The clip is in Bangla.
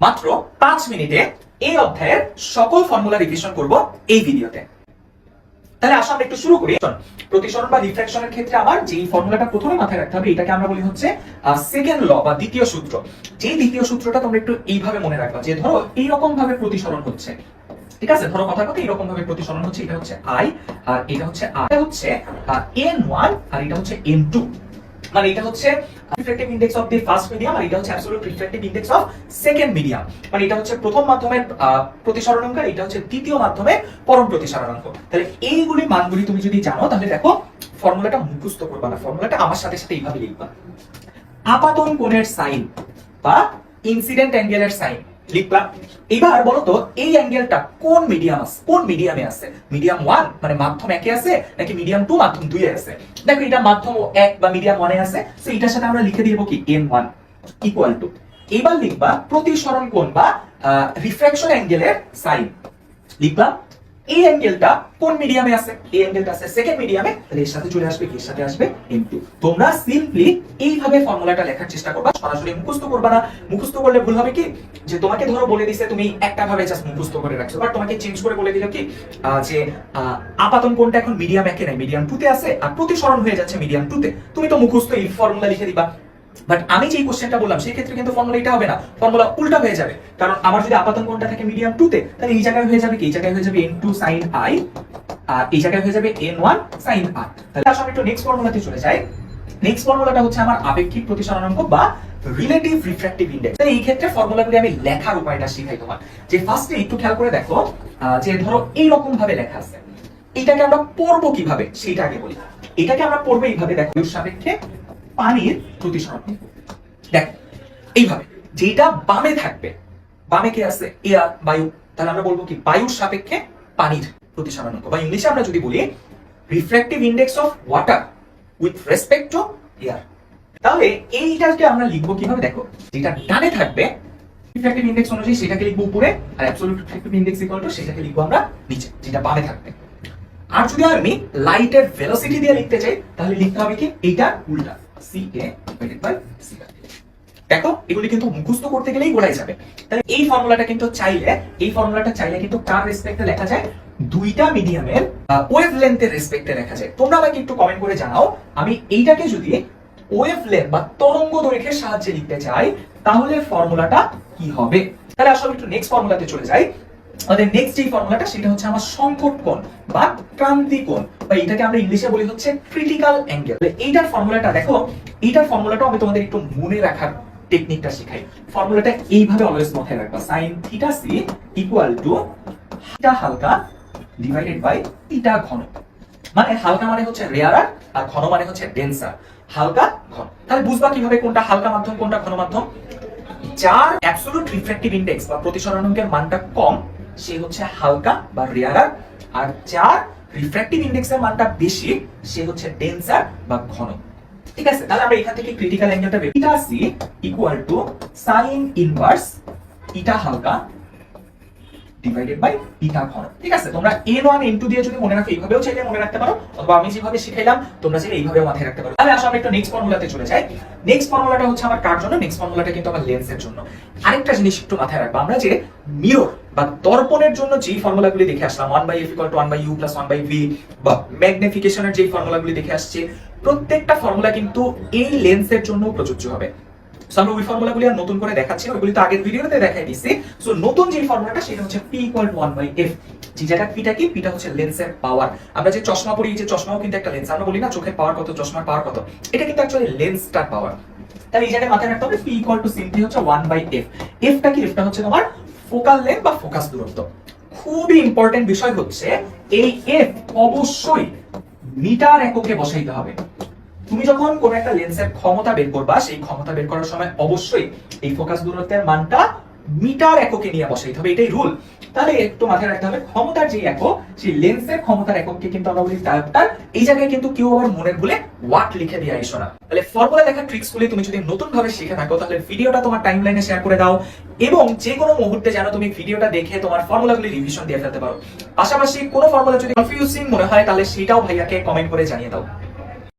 মাত্র পাঁচ মিনিটে এই অধ্যায়ের সকল ফর্মুলা রিভিশন করব এই ভিডিওতে। তাহলে আসো আমরা একটু শুরু করি। প্রতিসরণ বা রিফ্র্যাকশনের ক্ষেত্রে আমার যে ফর্মুলাটা প্রথমে মাথায় রাখতে হবে, এটাকে আমরা বলি হচ্ছে সেকেন্ড ল বা দ্বিতীয় সূত্র। যে দ্বিতীয় সূত্রটা তোমরা একটু এইভাবে মনে রাখবা যে, ধরো এইরকম ভাবে প্রতিসরণ হচ্ছে। ঠিক আছে? ধরো কথা কথা এরকম ভাবে প্রতিসরণ হচ্ছে, এটা হচ্ছে আই আর এটা হচ্ছে আর হচ্ছে এন ওয়ান আর এটা হচ্ছে এন টু মানে এটা হচ্ছে reflective index of the first medium আর এটা হচ্ছে absolute reflective index of second medium মানে এটা হচ্ছে প্রথম মাধ্যমের প্রতিসরণাঙ্ক এটা হচ্ছে দ্বিতীয় মাধ্যমে পরম প্রতিসরণাঙ্ক তাহলে এইগুলি মানগুলি তুমি যদি জানো, তাহলে দেখো ফর্মুলাটা মুখস্থ করবা না। ফর্মুলাটা আমার সাথে সাথে এইভাবে লিখবা। আপাতন কোণের সাইন বা ইনসিডেন্ট অ্যাঙ্গেলের সাইন। লিখলাম এবার বলতো, এই অ্যাঙ্গেলটা কোন মিডিয়াম আছে? কোন মিডিয়ামে আছে? মিডিয়াম ওয়ান মানে মাধ্যম একে আছে, নাকি মিডিয়াম টু মাধ্যম দুই আছে? দেখো, এটা মাধ্যম এক বা মিডিয়াম ওয়ানে আছে তো এটার সাথে আমরা লিখে দিব কি? এন ওয়ান ইকুয়াল টু এবার লিখবা প্রতিসরণ কোণ বা রিফ্র্যাকশন অ্যাঙ্গেলের সাইন লিখলাম এই অ্যাঙ্গেলটা কোন মিডিয়ামে আছে? এই অ্যাঙ্গেলটা আছে সেকেন্ড মিডিয়ামে তাহলে এর সাথে চলে আসবে, এর সাথে আসবে ইনটু তোমরা সিম্পলি এইভাবে ফর্মুলাটা লেখার চেষ্টা করবা, সরাসরি মুখস্থ করবা না। মুখস্থ করলে ভুল হবে কি? যে তোমাকে ধরো বলে দিছে, তুমি একটা ভাবে জাস্ট মুখস্থ করে রাখছো। বাট তোমাকে চেঞ্জ করে বলে দিল কি? যে আপাতন কোনটা এখন মিডিয়াম একে নাই মিডিয়াম টুতে আছে, আর প্রতিসরণ হয়ে যাচ্ছে মিডিয়াম টুতে তুমি তো মুখস্থ এই ফর্মুলা লিখে দিবা। বাট আমি যে কোশ্চেনটা বললাম সেই ক্ষেত্রে কিন্তু ফর্মুলা এটা হবে না। ফর্মুলা উল্টা হয়ে যাবে। কারণ আমার যদি আপাতন কোণটা থাকে মিডিয়াম টু তে, তাহলে এই জায়গায় হয়ে যাবে কি? এই জায়গায় হয়ে যাবে এন টু সাইন আই আর এই জায়গায় হয়ে যাবে এন ওয়ান সাইন আই তাহলে আসলে একটু নেক্সট ফর্মুলাতে চলে যাই। নেক্সট ফর্মুলাটা হচ্ছে আমার আপেক্ষিক প্রতিসরণাঙ্ক বা রিলেটিভ রিফ্র্যাক্টিভ ইন্ডেক্স এই ক্ষেত্রে ফর্মুলাগুলি আমি লেখার উপায়টা শিখাই তোমার। যে ফার্স্টে একটু খেয়াল করে দেখো যে ধরো এই রকম ভাবে লেখা আছে। এটাকে আমরা পড়ব কীভাবে? সেটা আগে বলি। এটাকে আমরা পড়ব এইভাবে, দেখো, সাপেক্ষে পানির প্রতিসরণ। দেখ, এইভাবে যেটা বামে থাকবে, বামে কি আছে? এয়ার, বায়ু। তাহলে আমরা বলব কি? বায়ুর সাপেক্ষে পানির প্রতিসরণাঙ্ক বা ইংলিশে আমরা যদি বলি refractive index of water with respect to air তাহলে এইটাকে আমরা লিখব কীভাবে? দেখো, যেটা ডানে থাকবে রিফ্র্যাক্টিভ ইন্ডেক্স অনুযায়ী সেটাকে লিখব উপরে, আর absolute refractive index equal to সেটাকে লিখব আমরা নিচে, যেটা বামে থাকবে। আর যদি আমি লাইটের ভেলোসিটি দিয়ে লিখতে চাই, তাহলে লিখতে হবে কি? এইটা উল্টা। দেখো, এগুলি কিন্তু মুখস্থ করতে গেলেই যাবে। তাহলে এই ফর্মুলাটা কিন্তু চাইলে, এই ফর্মুলাটা চাইলে কিন্তু কার রেসপেক্টে লেখা যায়? দুইটা মিডিয়ামের ওয়েভ লেন্থের রেসপেক্টে লেখা যায়। তোমরা আমাকে একটু কমেন্ট করে জানাও, আমি এইটাকে যদি ওয়েভ লেন্থ বা তরঙ্গ দৈর্ঘ্যের সাহায্যে লিখতে চাই, তাহলে ফর্মুলাটা কি হবে? তাহলে আসলে একটু নেক্সট ফর্মুলাতে চলে যাই। আমাদের নেক্সট যে ফর্মুলাটা সেটা হচ্ছে আমার সংকট কোণ বা ক্রান্তি কোণ বা এটাকে আমরা ইংলিশে বলি হচ্ছে ক্রিটিক্যাল অ্যাঙ্গেল এইটার ফর্মুলাটা দেখো, এইটার ফর্মুলাটা আমি তোমাদের একটু মনে রাখার টেকনিকটা শেখাই। ফর্মুলাটা এইভাবে অলওয়েজ মাথায় রাখবা। sin theta C equal to theta হালকা ডিভাইডেড বাই থিটা ঘন। মানে হালকা মানে হচ্ছে রেয়ারার আর ঘন মানে হচ্ছে ডেন্সার হালকা ঘন। তাহলে বুঝবা কীভাবে কোনটা হালকা মাধ্যম, কোনটা ঘন মাধ্যম? যার অ্যাবসলিউট রিফ্র্যাক্টিভ ইন্ডেক্স বা প্রতিসরণাঙ্কের মানটা কম সে হচ্ছে হালকা বা রেয়ারার আর যার রিফ্র্যাক্টিভ ইন্ডেক্সের মানটা বেশি, সে হচ্ছে ডেন্সার বা ঘন। ঠিক আছে, তাহলে আমরা এখান থেকে ক্রিটিক্যাল অ্যাঙ্গেলটা বের C equal to sine inverse eta হালকা ডিভাইডেড বাই ঘন। ঠিক আছে? তোমরা এন ওয়ান এন টু দিয়ে যদি মনে রাখো, এইভাবেও চাইলে মনে রাখতে পারো, অথবা আমি যেভাবে শিখাইলাম, তোমরা চাইলে এইভাবেও মাথায় রাখতে পারো। তাহলে আসো আমরা একটু নেক্সট ফর্মুলাতে চলে যাই। নেক্সট ফর্মুলাটা হচ্ছে আমার কার জন্য? নেক্সট ফর্মুলাটা কিন্তু আমার লেন্সের জন্য। আরেকটা জিনিস একটু মাথায় রাখব আমরা যে মিরর বা দর্পণের জন্য যেই ফর্মুলাগুলি দেখে আসলাম one by F equal to one by U plus one by V বা ম্যাগনিফিকেশনের যেই ফর্মুলাগুলি দেখে আসছে, প্রত্যেকটা ফর্মুলা কিন্তু এই লেন্সের জন্য প্রযোজ্য হবে। সো ওই ফর্মুলাগুলি আর নতুন করে দেখাচ্ছি ওইগুলি তো আগের ভিডিওতে দেখাই দিছি। সো নতুন যে ফর্মুলাটা সেটা হচ্ছে P equal to one by F যে জায়গা পিটা কি? পিটা হচ্ছে লেন্সের পাওয়ার আমরা যে চশমা পরি যে চশমাও কিন্তু একটা লেন্স আমরা বলি না চোখের পাওয়ার কত, চশমার পাওয়ার কত? এটা কিন্তু অ্যাকচুয়ালি লেন্সটার পাওয়ার তাহলে এই জায়গায় মাথায় রাখতে হবে পি ইকুয়াল টু সিম্পলি হচ্ছে ওয়ান বাই এফ এফটা কি? এফটা হচ্ছে তোমার ফোকাল লেন্থ বা ফোকাস দূরত্ব। খুবই ইম্পর্টেন্ট বিষয় হচ্ছে, এই এফ অবশ্যই মিটার এককে বসাইতে হবে। তুমি যখন কোন একটা লেন্সের ক্ষমতা বের করবা, সেই ক্ষমতা বের করার সময় অবশ্যই এই ফোকাস দূরত্বের মানটা মিটার এককে নিয়ে বসাইতে হবে, এটাই রুল তাহলে একটু মাথায় রাখতে হবে, ক্ষমতার যে একক, সেই লেন্সের ক্ষমতার একককে কিন্তু আমরা বলি ডায়োপ্টার এই জায়গায় কিন্তু কেউ আবার মনের ভুলে ওয়াট লিখে দিয়ে আইসো না। তাহলে ফর্মুলা লেখার ট্রিক্স গুলি তুমি যদি নতুন ভাবে শিখে থাকো, তাহলে ভিডিওটা তোমার টাইমলাইনে শেয়ার করে দাও এবং যে কোনো মুহূর্তে যেন তুমি ভিডিওটা দেখে তোমার ফর্মুলাগুলি রিভিশন দিয়ে ফেলতে পারো। পাশাপাশি কোনো ফর্মুলা যদি কনফিউজিং মনে হয়, তাহলে সেটাও ভাইয়াকে কমেন্ট করে জানিয়ে দাও।